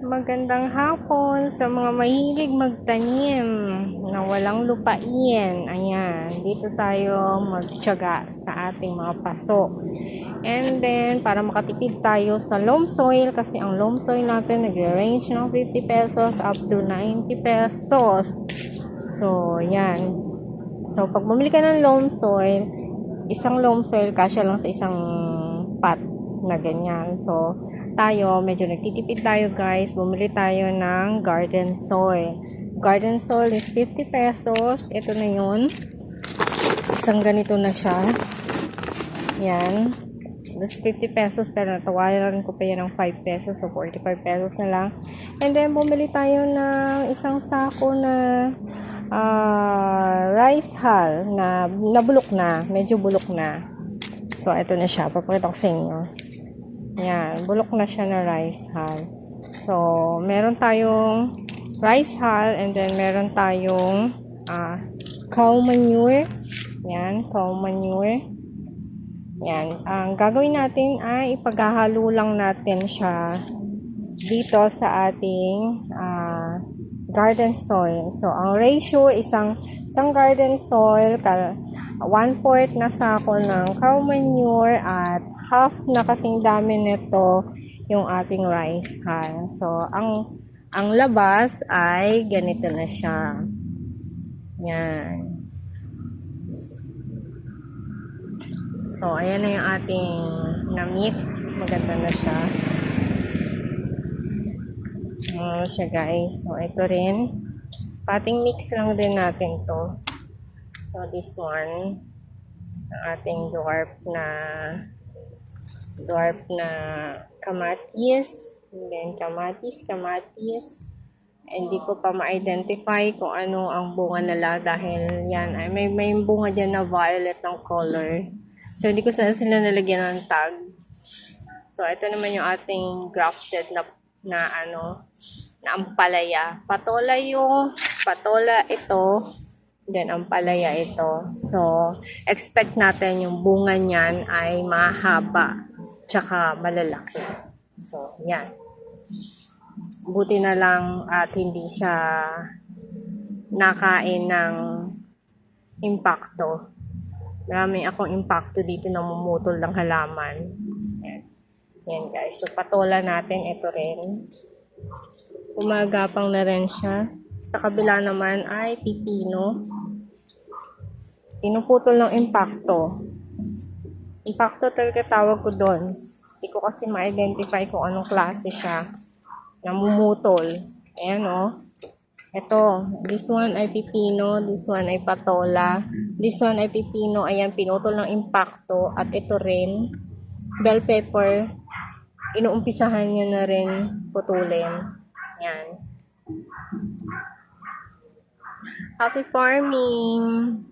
Magandang hapon sa mga mahilig magtanim na walang lupain. Ayan, dito tayo magtyaga sa ating mga paso. And then, para makatipid tayo sa loam soil kasi ang loam soil natin nag-range ng 50 pesos up to 90 pesos. So, yan. So, pag bumili ka ng loam soil, isang loam soil kasya lang sa isang pot na ganyan. So, tayo, medyo nagtitipid tayo guys. Bumili tayo ng garden soil. Garden soil is 50 pesos. Ito na yun. Isang ganito na siya. Yan. That's 50 pesos pero natawaran ko pa yan ng 5 pesos so 45 pesos na lang. And then bumili tayo ng isang sako na ah, rice hull na nabulok na, medyo bulok na. So ito na siya, papakita ko sa inyo. Yan, bulok na siya na rice hull. So, meron tayong rice hull and then meron tayong uh, cow manure. Yan, cow manure. Yan, ang gagawin natin ay ipaghahalo lang natin siya dito sa ating uh, garden soil. So, ang ratio isang isang garden soil kal 1 fourth na sa sako ng cow manure at half na kasing dami nito yung ating rice hull. So, ang ang labas ay ganito na siya. Yan. So, ayan na yung ating na-mix. Maganda na siya. Ano siya guys. So, ito rin. Pating mix lang din natin to. So, this one. Ang ating dwarf na dwarf na kamatis. And then, kamatis, kamatis. Hindi ko pa ma-identify kung ano ang bunga nila dahil yan, ay may, may bunga dyan na violet ng color. So, hindi ko sana sila nalagyan ng tag. So, ito naman yung ating grafted na, na ano, na ampalaya. Patola yung, patola ito, then ampalaya ito. So, expect natin yung bunga niyan ay mahaba, tsaka malalaki. So, yan. Buti na lang at hindi siya nakain ng impacto. Marami akong impacto dito na mumutol ng halaman. Yan. Yan guys. So patola natin ito rin. Umagapang na rin siya. Sa kabila naman ay pipino. Pinuputol ng impacto. Impacto talaga tawag ko doon. Hindi ko kasi ma-identify kung anong klase siya. Namumutol. Ayan o. Oh. Ito, this one ay pipino, this one ay patola, this one ay pipino, ayan, pinutol ng impacto, at ito rin, bell pepper, inuumpisahan niya na rin putulin. Yan. Happy farming!